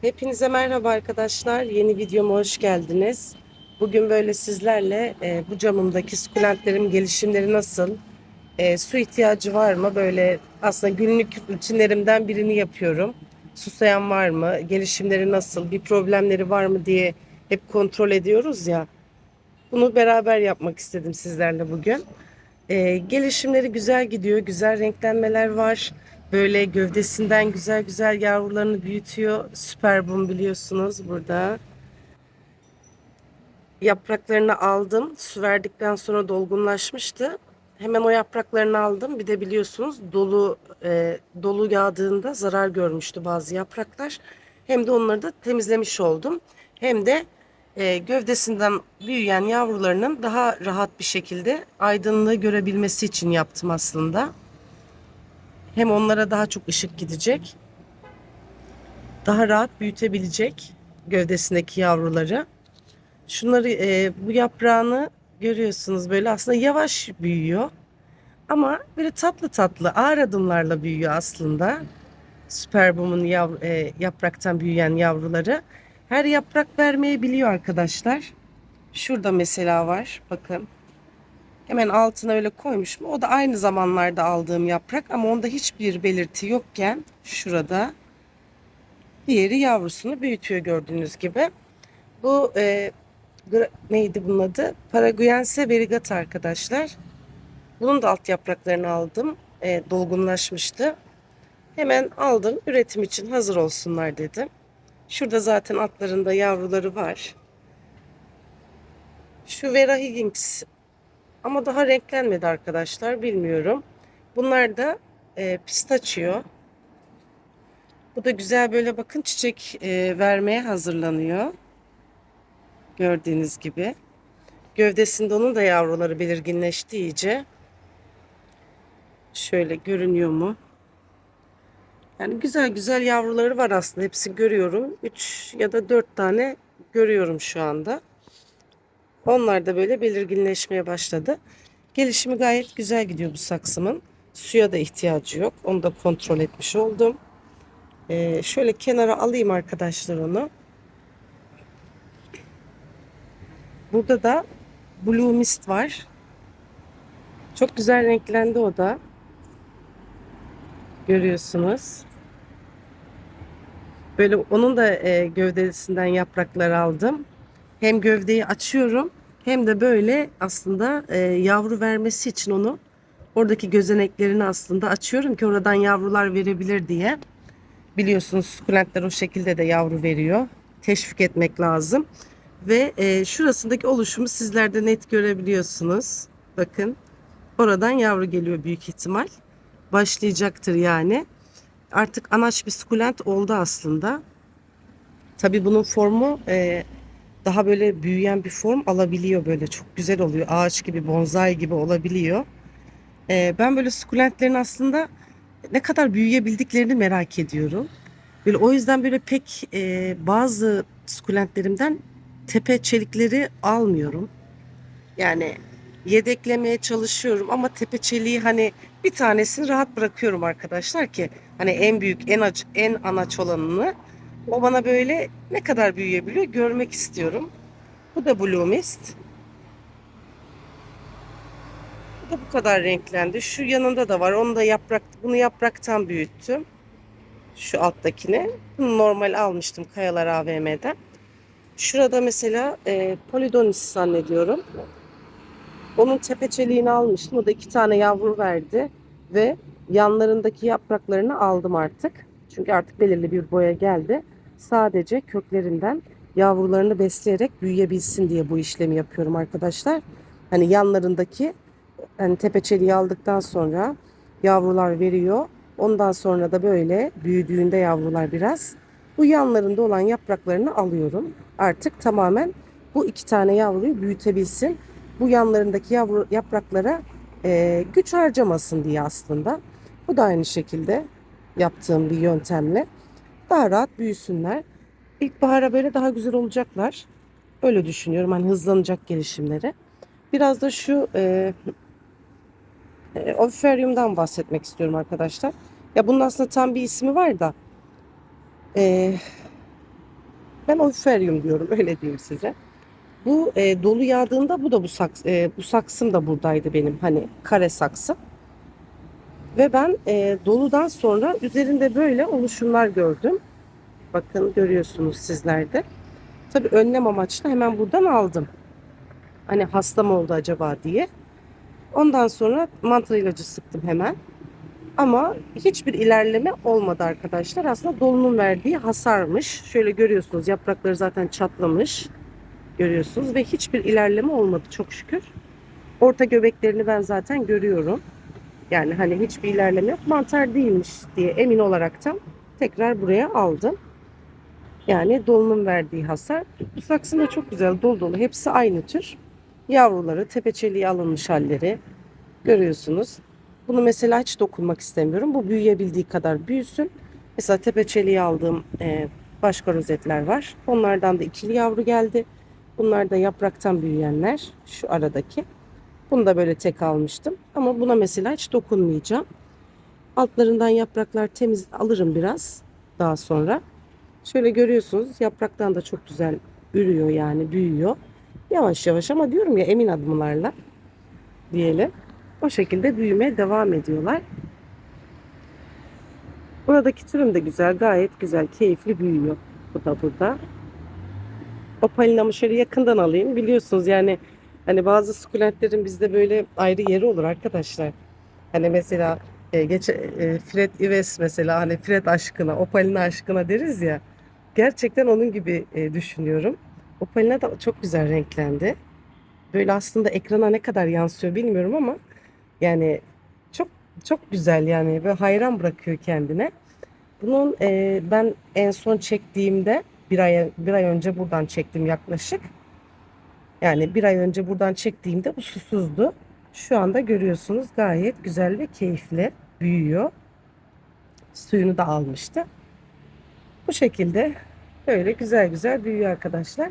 Hepinize merhaba arkadaşlar. Yeni videoma hoş geldiniz. Bugün böyle sizlerle e, bu camımdaki sukulentlerin gelişimleri nasıl, e, su ihtiyacı var mı? Böyle aslında günlük rutinlerimden birini yapıyorum. Susayan var mı? Gelişimleri nasıl? Bir problemleri var mı diye hep kontrol ediyoruz ya. Bunu beraber yapmak istedim sizlerle bugün. E, gelişimleri güzel gidiyor. Güzel renklenmeler var. Böyle gövdesinden güzel güzel yavrularını büyütüyor. Süper bum biliyorsunuz burada. Yapraklarını aldım. Su verdikten sonra dolgunlaşmıştı. Hemen o yapraklarını aldım. Bir de biliyorsunuz dolu e, dolu yağdığında zarar görmüştü bazı yapraklar. Hem de onları da temizlemiş oldum. Hem de e, gövdesinden büyüyen yavrularının daha rahat bir şekilde aydınlığı görebilmesi için yaptım aslında. Hem onlara daha çok ışık gidecek. Daha rahat büyütebilecek gövdesindeki yavruları. Şunları e, bu yaprağını görüyorsunuz böyle aslında yavaş büyüyor. Ama böyle tatlı tatlı ağır adımlarla büyüyor aslında. Süperbum'un yav, e, yapraktan büyüyen yavruları. Her yaprak vermeyebiliyor arkadaşlar. Şurada mesela var. Bakın. Hemen altına öyle koymuşum. O da aynı zamanlarda aldığım yaprak ama onda hiçbir belirti yokken şurada diğeri yavrusunu büyütüyor gördüğünüz gibi. Bu e, neydi bunun adı? Paraguyense verigata arkadaşlar. Bunun da alt yapraklarını aldım. E, dolgunlaşmıştı. Hemen aldım. Üretim için hazır olsunlar dedim. Şurada zaten altlarında yavruları var. Şu Vera Higgins ama daha renklenmedi arkadaşlar. Bilmiyorum. Bunlar da e, pistachio. Bu da güzel böyle bakın çiçek e, vermeye hazırlanıyor. Gördüğünüz gibi. Gövdesinde onun da yavruları belirginleşti iyice. Şöyle görünüyor mu? Yani güzel güzel yavruları var aslında. Hepsini görüyorum. 3 ya da 4 tane görüyorum şu anda. Onlar da böyle belirginleşmeye başladı. Gelişimi gayet güzel gidiyor bu saksımın. Suya da ihtiyacı yok. Onu da kontrol etmiş oldum. Ee, şöyle kenara alayım arkadaşlar onu. Burada da Blue Mist var. Çok güzel renklendi o da. Görüyorsunuz. Böyle onun da e, gövdesinden yapraklar aldım. Hem gövdeyi açıyorum hem de böyle aslında e, yavru vermesi için onu oradaki gözeneklerini aslında açıyorum ki oradan yavrular verebilir diye. Biliyorsunuz sukulentler o şekilde de yavru veriyor. Teşvik etmek lazım. Ve e, şurasındaki oluşumu sizler de net görebiliyorsunuz. Bakın oradan yavru geliyor büyük ihtimal. Başlayacaktır yani. Artık anaç bir sukulent oldu aslında. Tabi bunun formu e, daha böyle büyüyen bir form alabiliyor böyle çok güzel oluyor. Ağaç gibi, bonsai gibi olabiliyor. Ee, ben böyle sukulentlerin aslında ne kadar büyüyebildiklerini merak ediyorum. Böyle o yüzden böyle pek e, bazı sukulentlerimden tepe çelikleri almıyorum. Yani yedeklemeye çalışıyorum ama tepe çeliği hani bir tanesini rahat bırakıyorum arkadaşlar ki hani en büyük en aç en anaç olanını o bana böyle ne kadar büyüyebiliyor görmek istiyorum. Bu da Blue Mist. Bu da bu kadar renklendi. Şu yanında da var. Onu da yaprak, bunu yapraktan büyüttüm. Şu alttakini. Bunu normal almıştım Kayalar AVM'den. Şurada mesela e, Polidonis zannediyorum. Onun tepeçeliğini almıştım. O da iki tane yavru verdi. Ve yanlarındaki yapraklarını aldım artık. Çünkü artık belirli bir boya geldi. Sadece köklerinden yavrularını besleyerek büyüyebilsin diye bu işlemi yapıyorum arkadaşlar. Hani yanlarındaki hani tepeçeliği aldıktan sonra yavrular veriyor. Ondan sonra da böyle büyüdüğünde yavrular biraz bu yanlarında olan yapraklarını alıyorum. Artık tamamen bu iki tane yavruyu büyütebilsin. Bu yanlarındaki yavru yapraklara e, güç harcamasın diye aslında. Bu da aynı şekilde yaptığım bir yöntemle daha rahat büyüsünler. İlkbahara böyle daha güzel olacaklar. Öyle düşünüyorum. Hani hızlanacak gelişimleri. Biraz da şu e, e, Oviferium'dan bahsetmek istiyorum arkadaşlar. Ya bunun aslında tam bir ismi var da e, Ben oiferyum diyorum öyle diyeyim size. Bu e, dolu yağdığında bu da bu saks e, bu saksım da buradaydı benim hani kare saksım. Ve ben e, doludan sonra üzerinde böyle oluşumlar gördüm. Bakın görüyorsunuz sizler de. Tabii önlem amaçlı hemen buradan aldım. Hani hasta mı oldu acaba diye. Ondan sonra mantar ilacı sıktım hemen. Ama hiçbir ilerleme olmadı arkadaşlar. Aslında dolunun verdiği hasarmış. Şöyle görüyorsunuz yaprakları zaten çatlamış. Görüyorsunuz ve hiçbir ilerleme olmadı çok şükür. Orta göbeklerini ben zaten görüyorum. Yani hani hiçbir ilerleme yok. Mantar değilmiş diye emin olaraktan tekrar buraya aldım. Yani dolunun verdiği hasar. Bu saksı da çok güzel dolu dolu. Hepsi aynı tür. Yavruları, tepeçeliği alınmış halleri. Görüyorsunuz. Bunu mesela hiç dokunmak istemiyorum. Bu büyüyebildiği kadar büyüsün. Mesela tepeçeliği aldığım e, başka rozetler var. Onlardan da ikili yavru geldi. Bunlar da yapraktan büyüyenler. Şu aradaki. Bunu da böyle tek almıştım. Ama buna mesela hiç dokunmayacağım. Altlarından yapraklar temiz alırım biraz daha sonra. Şöyle görüyorsunuz yapraktan da çok güzel ürüyor yani büyüyor. Yavaş yavaş ama diyorum ya emin adımlarla diyelim. O şekilde büyümeye devam ediyorlar. Buradaki türüm de güzel, gayet güzel, keyifli büyüyor. Bu da burada. Opalinamı şöyle yakından alayım. Biliyorsunuz yani hani bazı sukulentlerin bizde böyle ayrı yeri olur arkadaşlar. Hani mesela e, geç, e, Fred Ives mesela hani Fred aşkına, Opalina aşkına deriz ya. Gerçekten onun gibi e, düşünüyorum. Opalina da çok güzel renklendi. Böyle aslında ekrana ne kadar yansıyor bilmiyorum ama yani çok çok güzel yani ve hayran bırakıyor kendine. Bunun e, ben en son çektiğimde bir ay bir ay önce buradan çektim yaklaşık. Yani bir ay önce buradan çektiğimde bu susuzdu. Şu anda görüyorsunuz gayet güzel ve keyifli büyüyor. Suyunu da almıştı. Bu şekilde böyle güzel güzel büyüyor arkadaşlar.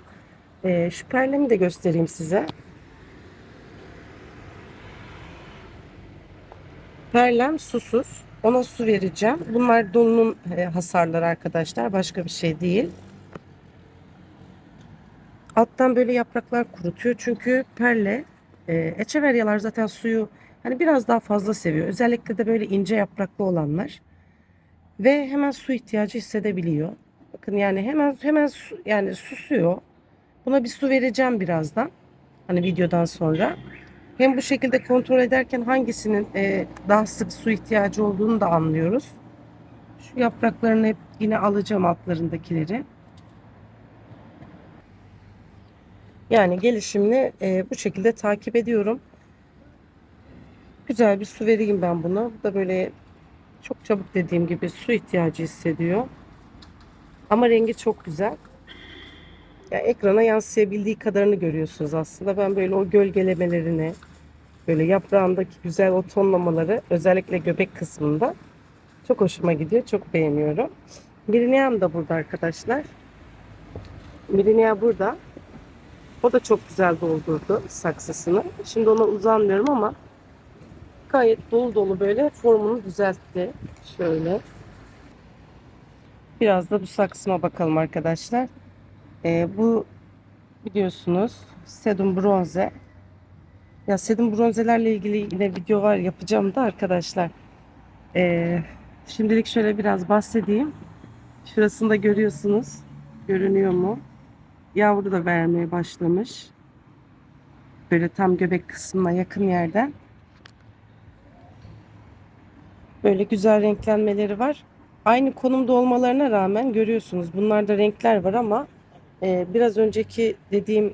E, şu perlemi de göstereyim size. Perlem susuz. Ona su vereceğim. Bunlar dolunun e, hasarları arkadaşlar. Başka bir şey değil. Alttan böyle yapraklar kurutuyor. Çünkü perle e, echeveryalar zaten suyu hani biraz daha fazla seviyor. Özellikle de böyle ince yapraklı olanlar. Ve hemen su ihtiyacı hissedebiliyor. Bakın yani hemen hemen su, yani susuyor. Buna bir su vereceğim birazdan. Hani videodan sonra. Hem bu şekilde kontrol ederken hangisinin e, daha sık su ihtiyacı olduğunu da anlıyoruz. Şu yapraklarını hep yine alacağım altlarındakileri. Yani gelişimini e, bu şekilde takip ediyorum. Güzel bir su vereyim ben buna. Bu da böyle çok çabuk dediğim gibi su ihtiyacı hissediyor. Ama rengi çok güzel. Ya ekrana yansıyabildiği kadarını görüyorsunuz aslında. Ben böyle o gölgelemelerini, böyle yaprağındaki güzel o tonlamaları özellikle göbek kısmında çok hoşuma gidiyor. Çok beğeniyorum. Mirineam da burada arkadaşlar. Mirinea burada. O da çok güzel doldurdu saksısını. Şimdi ona uzanmıyorum ama gayet dolu dolu böyle formunu düzeltti. Şöyle. Biraz da bu saksıma bakalım arkadaşlar. Ee, bu biliyorsunuz sedum bronze. Ya sedum bronzelerle ilgili yine video var yapacağım da arkadaşlar. Ee, şimdilik şöyle biraz bahsedeyim. Şurasında görüyorsunuz. Görünüyor mu? Yavru da vermeye başlamış. Böyle tam göbek kısmına yakın yerden. Böyle güzel renklenmeleri var. Aynı konumda olmalarına rağmen görüyorsunuz bunlarda renkler var ama e, biraz önceki dediğim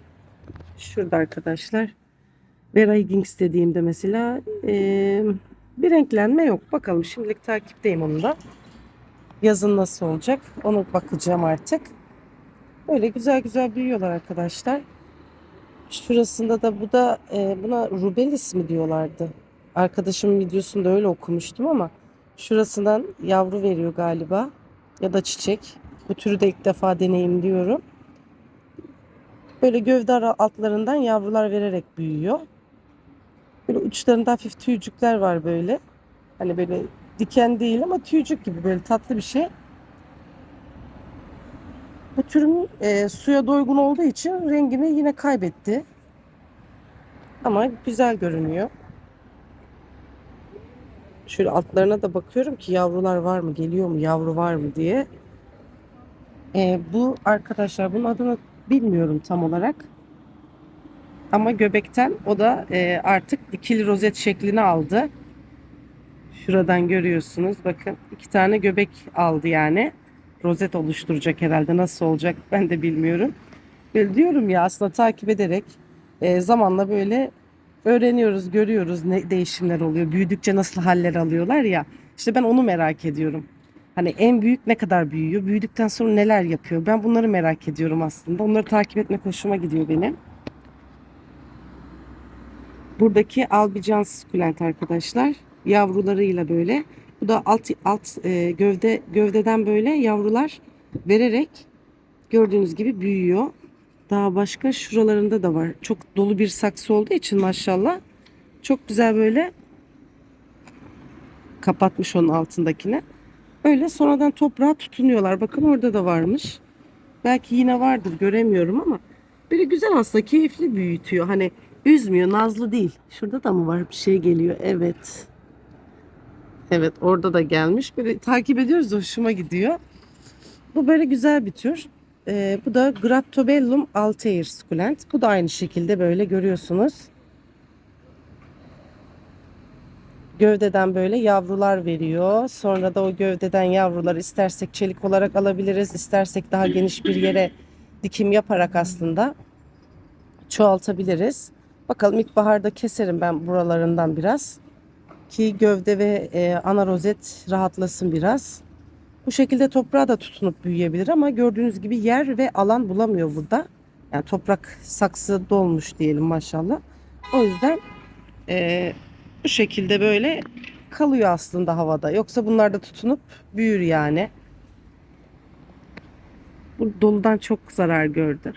şurada arkadaşlar. Vera Higgins dediğimde mesela e, bir renklenme yok. Bakalım şimdilik takipteyim onu da. Yazın nasıl olacak onu bakacağım artık. Böyle güzel güzel büyüyorlar arkadaşlar. Şurasında da bu da e, buna rubelis mi diyorlardı. Arkadaşımın videosunda öyle okumuştum ama şurasından yavru veriyor galiba. Ya da çiçek. Bu türü de ilk defa deneyimliyorum. Böyle gövde altlarından yavrular vererek büyüyor. Böyle uçlarında hafif tüycükler var böyle. Hani böyle diken değil ama tüycük gibi böyle tatlı bir şey. Bu türün e, suya doygun olduğu için rengini yine kaybetti. Ama güzel görünüyor. Şöyle altlarına da bakıyorum ki yavrular var mı, geliyor mu, yavru var mı diye. E, bu arkadaşlar bunun adını bilmiyorum tam olarak. Ama göbekten o da e, artık dikili rozet şeklini aldı. Şuradan görüyorsunuz. Bakın iki tane göbek aldı yani. Rozet oluşturacak herhalde. Nasıl olacak ben de bilmiyorum. Böyle diyorum ya aslında takip ederek e, zamanla böyle öğreniyoruz, görüyoruz ne değişimler oluyor. Büyüdükçe nasıl haller alıyorlar ya. İşte ben onu merak ediyorum. Hani en büyük ne kadar büyüyor? Büyüdükten sonra neler yapıyor? Ben bunları merak ediyorum aslında. Onları takip etmek hoşuma gidiyor benim. Buradaki albican sukulent arkadaşlar. Yavrularıyla böyle. Bu da alt alt e, gövde gövdeden böyle yavrular vererek gördüğünüz gibi büyüyor. Daha başka şuralarında da var. Çok dolu bir saksı olduğu için maşallah. Çok güzel böyle kapatmış onun altındakini. Öyle sonradan toprağa tutunuyorlar. Bakın orada da varmış. Belki yine vardır göremiyorum ama böyle güzel aslında keyifli büyütüyor. Hani üzmüyor, nazlı değil. Şurada da mı var bir şey geliyor? Evet. Evet orada da gelmiş. Böyle takip ediyoruz da hoşuma gidiyor. Bu böyle güzel bir tür. Ee, bu da Graptobellum altair succulent. Bu da aynı şekilde böyle görüyorsunuz. Gövdeden böyle yavrular veriyor. Sonra da o gövdeden yavruları istersek çelik olarak alabiliriz. istersek daha geniş bir yere dikim yaparak aslında çoğaltabiliriz. Bakalım ilkbaharda keserim ben buralarından biraz. Ki gövde ve e, ana rozet rahatlasın biraz. Bu şekilde toprağa da tutunup büyüyebilir ama gördüğünüz gibi yer ve alan bulamıyor burada. Yani toprak saksı dolmuş diyelim maşallah. O yüzden e, bu şekilde böyle kalıyor aslında havada. Yoksa bunlar da tutunup büyür yani. Bu doludan çok zarar gördü.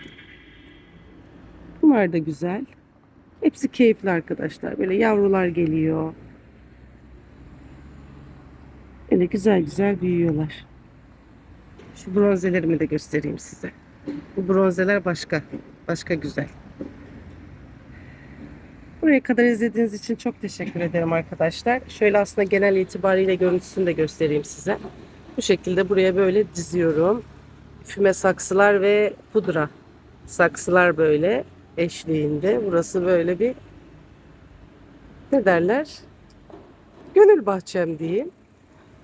Bunlar da güzel. Hepsi keyifli arkadaşlar. Böyle yavrular geliyor. Böyle güzel güzel büyüyorlar. Şu bronzelerimi de göstereyim size. Bu bronzeler başka. Başka güzel. Buraya kadar izlediğiniz için çok teşekkür ederim arkadaşlar. Şöyle aslında genel itibariyle görüntüsünü de göstereyim size. Bu şekilde buraya böyle diziyorum. Füme saksılar ve pudra saksılar böyle eşliğinde. Burası böyle bir ne derler? Gönül bahçem diyeyim.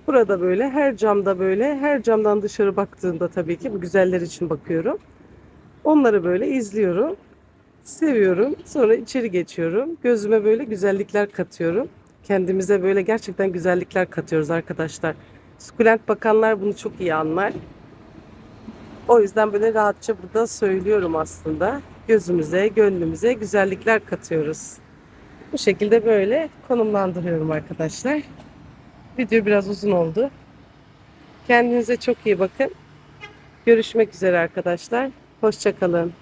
Burada böyle her camda böyle her camdan dışarı baktığımda tabii ki bu güzeller için bakıyorum. Onları böyle izliyorum. Seviyorum. Sonra içeri geçiyorum. Gözüme böyle güzellikler katıyorum. Kendimize böyle gerçekten güzellikler katıyoruz arkadaşlar. Sukulent bakanlar bunu çok iyi anlar. O yüzden böyle rahatça burada söylüyorum aslında. Gözümüze, gönlümüze güzellikler katıyoruz. Bu şekilde böyle konumlandırıyorum arkadaşlar. Video biraz uzun oldu. Kendinize çok iyi bakın. Görüşmek üzere arkadaşlar. Hoşçakalın.